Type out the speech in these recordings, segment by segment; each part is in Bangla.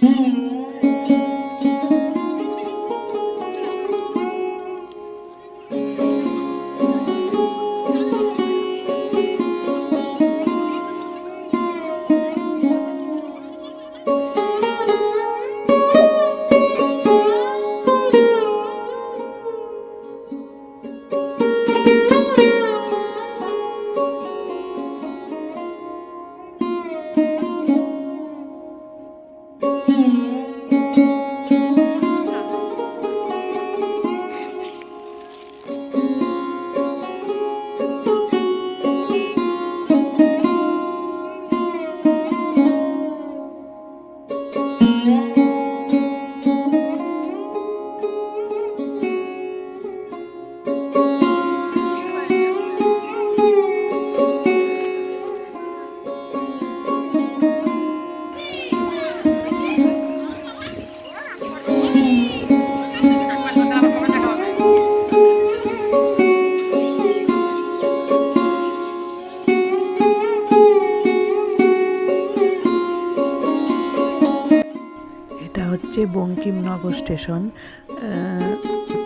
Mm-hmm. হচ্ছে বঙ্কিমনগর স্টেশন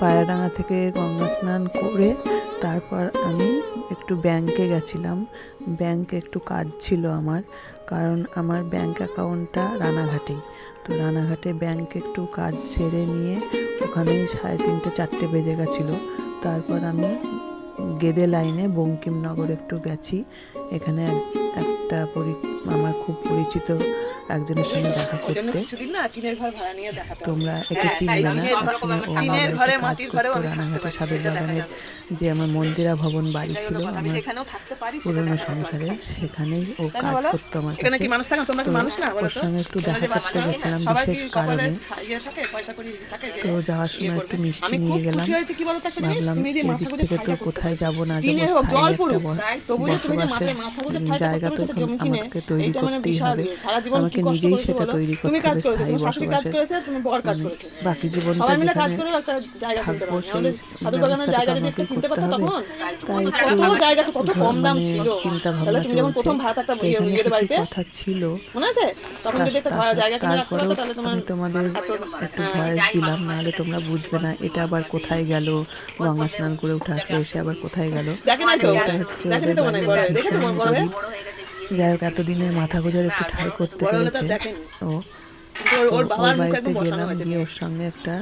পায়রাডাঙ্গা থেকে গঙ্গা স্নান করে তারপর আমি একটু ব্যাংকে গেছিলাম। ব্যাংকে একটু কাজ ছিল আমার, কারণ আমার ব্যাংক অ্যাকাউন্টটা রানাঘাটেই। তো রানাঘাটে ব্যাংকে একটু কাজ সেরে নিয়ে ওখানেই সাড়ে তিনটে, চারটে বেজে গেছিল। তারপর আমি গেদে লাইনে বঙ্কিমনগর একটু গেছি। এখানে এক- একটা পরি, আমার খুব পরিচিত একজনের সঙ্গে দেখা করতে। তোমরা একে হ্যাঁ, চিনবে না টিনের- ঘরে, মাটির রানাঘাটে বাগানের যে আমার মন্দিরা ভবন বাড়ি ছিল আমার পুরনো সংসারে সেখানেই ও কাজ করতো আমার কাছে। ওর সঙ্গে একটু দেখা করতে গেছিলাম বিশেষ কারণে। ইয়ে তো যাওয়ার ইয়ে সময় একটু মিষ্টি নিয়ে গেলাম? ভাবলাম এদিক থেকে তো কোথায়। যাব না যাব স্থায়ী একটা জায়গা তো পারছ জমি কিনে, আমাকে তৈরি করতেই হবে জীবন আমাকে নিজেই সেটা তৈরি করতে হবে স্থায়ী বসবাসের করেছে, তুমি বর কাজ করেছে। বাকি কিনতে থাকব। সেই ব্যবস্থাটা জায়গা যদি আমাকেই কিনতে করতে হবে তখন তাই কত একটু জায়গা কত কম দাম মানে ছিল। চিন্তা ভাবনা তুমি যখন প্রথম চলছে ইয়ে- কিছু বাড়িতে, কথা ছিল মনে আছে? তখন যদি একটা ঘর- জায়গা কিনে রাখতে তারপরেও তাহলে তোমার আমি তোমাদের একটু হ্যাঁ, ভয়েস দিলাম নাহলে তোমরা বুঝবে না এটা আবার কোথায় গেল গঙ্গা স্নান করে উঠে আসলো এসে আবার কোথায় গেল দেখে নাই তো? এটা হচ্ছে ওদের তো মনে বাড়ির ভীষণ গরিব। যাই হোক এতদিনে মাথা গোজার একটু ঠাই করতে পেরেছে ও ওর- বাড়িতে গেলাম গিয়ে ওর সঙ্গে একটা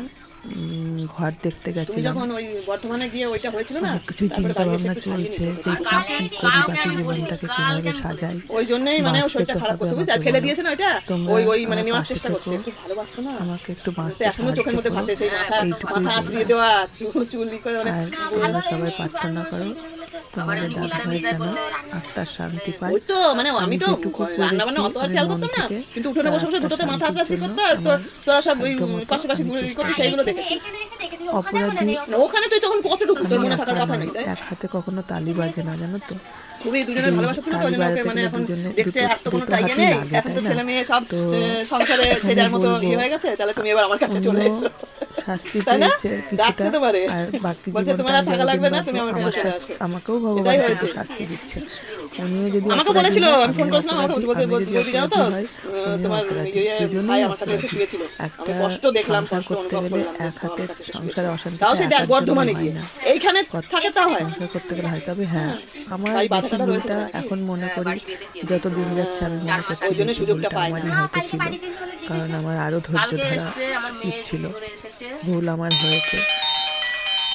ঘর দেখতে গেছিলাম। যখন ওই বর্ধমানে গিয়ে ওইটা হয়েছিল না অনেক কিছুই চিন্তা ভাবনা চলছে দেখি কি করি বাকি জীবনটাকে কীভাবে সাজাই। ওই জন্যই মানে শরীরটা খারাপ করছে বুঝলি? ফেলে দিয়েছে না ওইটা? ওই ওই মানে নেওয়ার চেষ্টা করছে। খুব ভালোবাসতো না? আমাকে একটু বাঁচতে এখনও চোখের মধ্যে ভাসে সেই মাথা মাথা। আঁচড়িয়ে দেওয়া চুল চুল করে মানে সবাই প্রার্থনা করো। তোমাদের দাদা যেন আত্মার শান্তি পায়। তো মানে আমি তো যেটুকু রান্না বান্না অত আর খেয়াল করতাম না। কিন্তু উঠোনে বসে বসে দুটোতে মাথা আর তোর তোরা সব ওই পাশে পাশে ঘুরে করতে সেইগুলো দেখেছি অপরাধী ওখানে তুই তখন কতটুকু তোর মনে থাকার কথা নেই তাই এক হাতে কখনো তালি বাজে না জানো তো? খুবই দুজনের ভালোবাসা ছিল তো ওই জন্য ওকে মানে এখন দেখছে আর তো কোনো টাইগে নেই এখন তো ছেলে মেয়ে সব সংসারে যে যার মতো ইয়ে হয়ে গেছে তাহলে তুমি এবার আমার কাছে চলে এসো শাস্তি তাই না? পেয়েছে কিছুটা আর বাকি বলছে, জীবনটা তোমার আর থাকা লাগবে না, তুমি আমার কাছে চলে শাস্তি- আসো। আমাকেও ভগবান। শাস্তি দিচ্ছে উনিও যদি আমাকে বলেছিল আমি ফোন করেছিলাম আমাকে আমি যদি যাও তো তোমার। ইয়ে ভাই আমার কাছে এসে শুয়েছিল। আমি একটা কষ্ট দেখলাম কষ্ট অনুভব করলাম এক হাতে আমার সংসারে অশান্তি তাও সে দেখ বর্ধমানে গিয়ে। এইখানে থাকে তাও হয়। সংসার করতে গেলে হয়। তবে হ্যাঁ আমার তাই বাধা বেশি ভুলটা এখন মনে করি যত দিন যাচ্ছে আমি মনে করছি ওই জন্য সুযোগটা পায় না। হয়তো ছিল। কারণ আমার আরও ধৈর্য ধরা উচিত ছিল। ভুল আমার হয়েছে।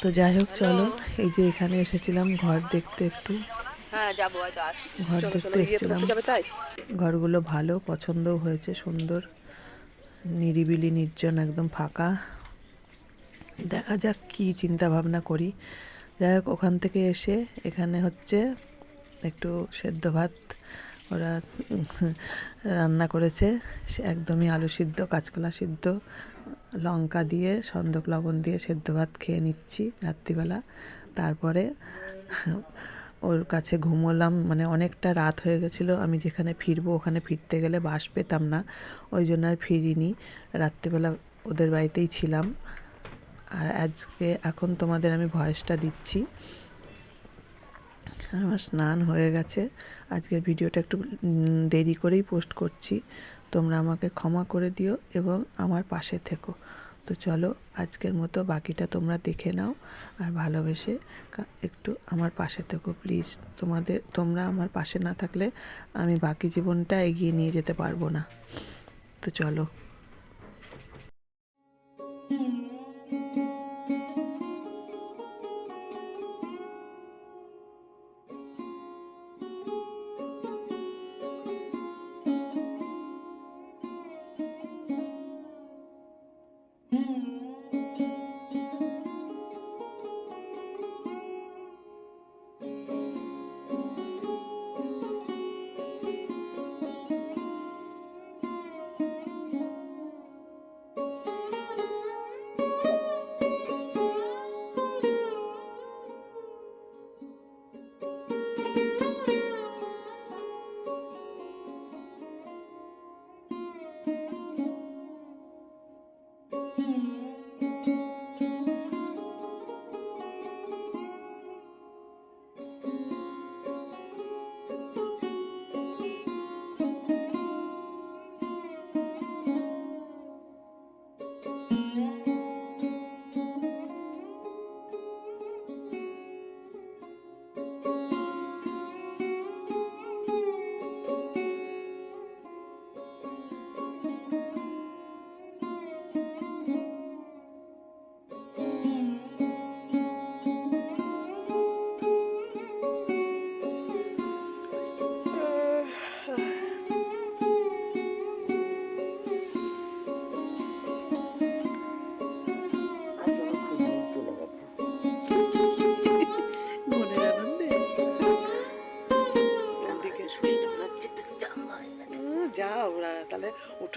তো যাই হোক চলো এই যে এখানে এসেছিলাম ঘর দেখতে একটু। হ্যাঁ ঘর দেখতে এসেছিলাম। ঘরগুলো ভালো পছন্দও হয়েছে সুন্দর। নিরিবিলি নির্জন একদম ফাঁকা। দেখা যাক কি চিন্তা ভাবনা করি। যাই হোক ওখান থেকে এসে এখানে হচ্ছে একটু সেদ্ধ ভাত। ওরা রান্না করেছে সে একদমই আলু সিদ্ধ কাঁচকলা সিদ্ধ লঙ্কা দিয়ে সন্দক লবণ দিয়ে সেদ্ধ ভাত খেয়ে নিচ্ছি রাত্রিবেলা। তারপরে ওর কাছে ঘুমোলাম মানে অনেকটা রাত হয়ে গেছিল, আমি যেখানে ফিরবো ওখানে ফিরতে গেলে বাস পেতাম না, ওই জন্য আর ফিরিনি। রাত্রিবেলা ওদের বাড়িতেই ছিলাম। আর আজকে এখন তোমাদের আমি ভয়েসটা দিচ্ছি। আমার স্নান হয়ে গেছে। আজকের ভিডিওটা একটু দেরি করেই পোস্ট করছি। তোমরা আমাকে ক্ষমা করে দিও এবং আমার পাশে থেকো। তো চলো আজকের মতো বাকিটা তোমরা দেখে নাও আর ভালোবেসে একটু আমার পাশে থেকো প্লিজ তোমাদের, তোমরা আমার পাশে না থাকলে আমি বাকি জীবনটা এগিয়ে নিয়ে যেতে পারব না। তো চলো। Mm.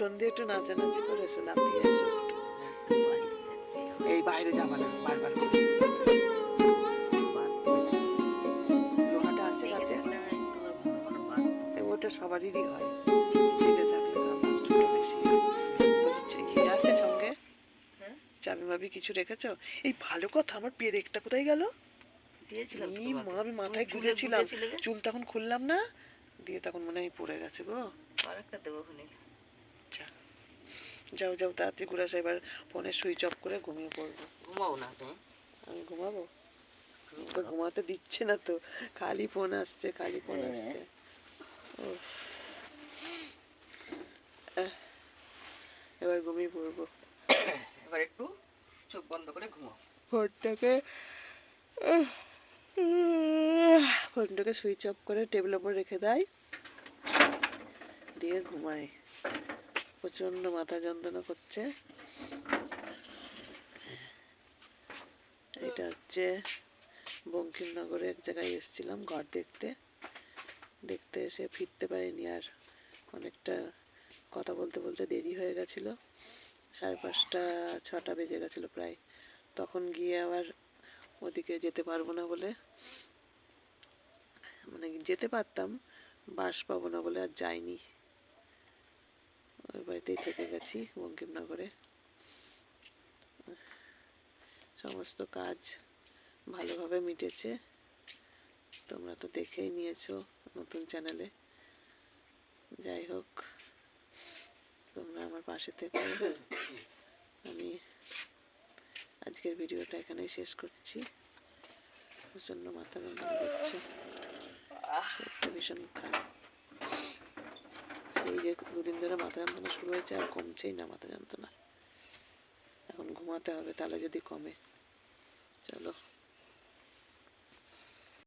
উঠোন দিয়ে একটু নাচানাচি করে এসো লাফিয়ে এসো এই বাইরে যাবা না বারবার লোহাটা আছে কাছে ওটা সবারই হয়। সঙ্গে? চাবি মাবি কিছু রেখেছো? এই ভালো কথা আমার পেরেকটা কোথায় গেল? আমি মাথায় গুজেছিলাম চুল তখন খুললাম না? দিয়ে তখন মনে হয় পড়ে গেছে গো। আরেকটা দেবো আচ্ছা। যাও যাও তাড়াতাড়ি ঘুরে আসো এবার ফোনে সুইচ অফ করে ঘুমিয়ে পড়ব। ঘুমাও না তুমি। আমি ঘুমাবো? তো ঘুমাতে দিচ্ছে না তো খালি ফোন আসছে খালি ফোন আসছে। উফ। আহ, এবার ঘুমিয়ে পড়ব। এবার একটু চোখ বন্ধ করে ঘুমাও। ফোনটাকে ফোনটাকে সুইচ অফ করে টেবিলের ওপর রেখে দেয়। দিয়ে ঘুমায় প্রচণ্ড মাথা যন্ত্রণা করছে। এটা হচ্ছে বঙ্কিমনগরে এক জায়গায় এসেছিলাম ঘর দেখতে। দেখতে এসে ফিরতে পারিনি আর অনেকটা কথা বলতে বলতে দেরি হয়ে গেছিল। সাড়ে পাঁচটা, ছটা বেজে গেছিল প্রায়। তখন গিয়ে আবার ওদিকে যেতে পারব না বলে মানে যেতে পারতাম, বাস পাবো না বলে আর যাইনি। ওই বাড়িতেই থেকে গেছি বঙ্কিমনগরে। সমস্ত কাজ ভালোভাবে মিটেছে। তোমরা তো দেখেই নিয়েছো নতুন চ্যানেলে। যাই হোক তোমরা আমার পাশে থেকে। আমি আজকের ভিডিওটা এখানেই শেষ করছি। প্রচণ্ড মাথা যন্ত্রণা করছে ভীষণ খারাপ। সেই যে দুদিন ধরে মাথা যন্ত্রণা শুরু হয়েছে, আর কমছেই না মাথা যন্ত্রণা। এখন ঘুমাতে হবে তাহলে যদি কমে। চলো।